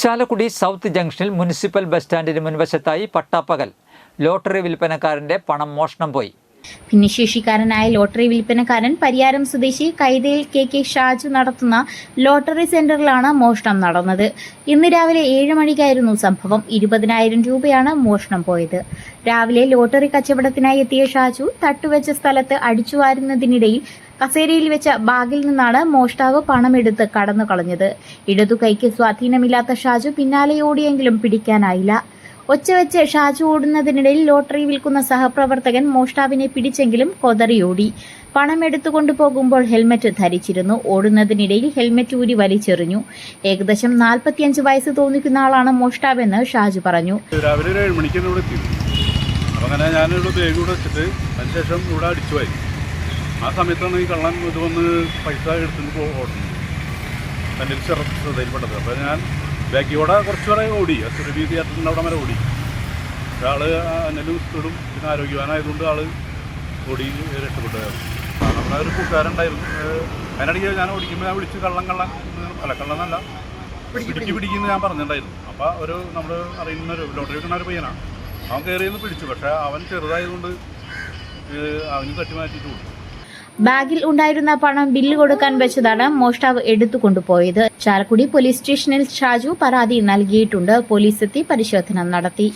Chalakudy south ജംഗ്ഷനിൽ municipal bus സ്റ്റാൻഡിന് മുൻവശത്തായി പട്ടാപ്പകൽ. ലോട്ടറി വിൽപ്പനക്കാരന്റെ പണം മോഷണം പോയി. ഭിന്നശേഷിക്കാരനായ ലോട്ടറി വിൽപ്പനക്കാരൻ പരിയാരം സ്വദേശി കൈതയിൽ കെ കെ ഷാജു നടത്തുന്ന ലോട്ടറി സെന്ററിലാണ് മോഷണം നടന്നത്. ഇന്ന് രാവിലെ ഏഴ് മണിക്കായിരുന്നു സംഭവം. ഇരുപതിനായിരം രൂപയാണ് മോഷണം പോയത്. രാവിലെ ലോട്ടറി കച്ചവടത്തിനായി എത്തിയ ഷാജു തട്ടുവെച്ച സ്ഥലത്ത് അടിച്ചുവാരുന്നതിനിടയിൽ കസേരയിൽ വെച്ച ബാഗിൽ നിന്നാണ് മോഷ്ടാവ് പണമെടുത്ത് കടന്നു കളഞ്ഞത് ഇടതു കൈക്ക് സ്വാധീനമില്ലാത്ത ഷാജു പിന്നാലെ ഓടിയെങ്കിലും പിടിക്കാനായില്ല. ഒച്ചവെച്ച് ഷാജു ഓടുന്നതിനിടയിൽ ലോട്ടറി വിൽക്കുന്ന സഹപ്രവർത്തകൻ മോഷ്ടാവിനെ പിടിച്ചെങ്കിലും കൊതറിയോടി. പണം എടുത്തുകൊണ്ടു പോകുമ്പോൾ ഹെൽമറ്റ് ധരിച്ചിരുന്നു. ഓടുന്നതിനിടയിൽ ഹെൽമറ്റ് ഊരി വലിച്ചെറിഞ്ഞു. ഏകദേശം നാൽപ്പത്തിയഞ്ച് വയസ്സ് തോന്നിക്കുന്ന ആളാണ് മോഷ്ടാവെന്ന് ഷാജു പറഞ്ഞു. രാവിലെ ഒരു ഏഴ് മണിക്കാണ് ഇവിടെ അങ്ങനെ ഞാനിവിടെ ബാഗ് ഇവിടെ വെച്ചിട്ട് അതിനുശേഷം ഇവിടെ അടിച്ചു പോയി ആ സമയത്താണ് ഈ കള്ളൻ ഇത് വന്ന് പൈസ എടുത്തുകൊണ്ട് പോ ഓടുന്നത്. എന്റെ ശ്രദ്ധയിൽപ്പെട്ടത്. അപ്പോൾ ഞാൻ ബാക്കിയോടെ കുറച്ച് പേരെ ഓടി. സുരഭി തിയേറ്ററിന്റെ അവിടെ വരെ ഓടി. ഒരാൾ എന്നെ സ്പീഡും പിന്നെ ആരോഗ്യവാനായതുകൊണ്ട് ആൾ ഓടി രക്ഷപ്പെട്ടു നമ്മുടെ ഒരു കൂട്ടുകാരുണ്ടായിരുന്നു. അതിനിടയ്ക്ക് ഞാൻ ഓടിക്കുമ്പോൾ ഞാൻ വിളിച്ച് കള്ളം കള്ളം അല്ല അല്ല എന്നല്ല പിടിക്ക് പിടിക്കുന്ന ഞാൻ പറഞ്ഞിട്ടുണ്ടായിരുന്നു. അപ്പോൾ ഒരു നമ്മൾ അറിയുന്ന ഒരു ലോട്ടറി വെക്കുന്ന ഒരു പയ്യനാണ്. അവൻ കയറിയെന്ന് പിടിച്ചു. പക്ഷേ അവൻ ചെറുതായതുകൊണ്ട് അവന് തട്ടി മാറ്റിയിട്ട് കൊടുത്തു ബാഗിൽ ഉണ്ടായിരുന്ന പണം ബില്ല് കൊടുക്കാൻ വെച്ചതാണ് മോഷ്ടാവ് എടുത്തു എടുത്തുകൊണ്ടുപോയത്. ചാലക്കുടി പോലീസ് സ്റ്റേഷനിൽ ഷാജു പരാതി നൽകിയിട്ടുണ്ട്. പോലീസ് എത്തി പരിശോധന നടത്തി.